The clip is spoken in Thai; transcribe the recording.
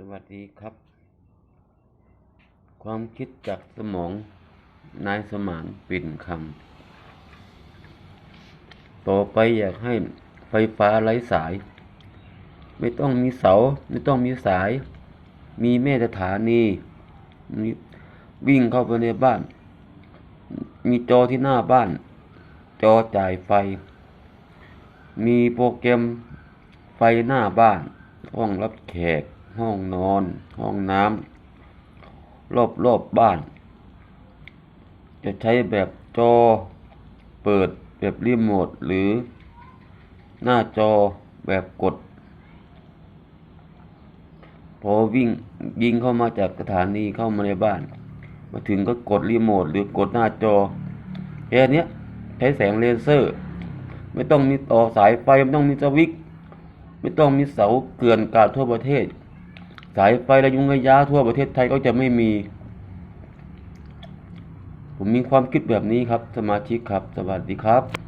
สวัสดีครับ ความคิดจากสมอง นายสมานปิ่นคำต่อไปอยากให้ไฟฟ้าไร้สาย ไม่ต้องมีเสา ไม่ต้องมีสาย มีแม่สถานีวิ่งเข้าไปในบ้าน มีจอที่หน้าบ้าน จอจ่ายไฟ มีโปรแกรมไฟหน้าบ้านห้องรับแขก ห้องนอน ห้องน้ำรอบรอบบ้าน จะใช้แบบจอ เปิดแบบรีโมทหรือ หน้าจอแบบกด พอวิ่งยิงเข้ามาจากสถานีเข้ามาในบ้าน มาถึงก็กดรีโมทหรือกดหน้าจอแค่นี้ใช้แสงเลเซอร์ ไม่ต้องมีต่อสายไฟ ไม่ต้องมีสวิตช์ไม่ต้องมีเสาเกลื่อนกาดทั่วประเทศ สายไฟระยุงระยะทั่วประเทศไทยก็จะไม่มี ผมมีความคิดแบบนี้ครับ สมาชิกครับ สวัสดีครับ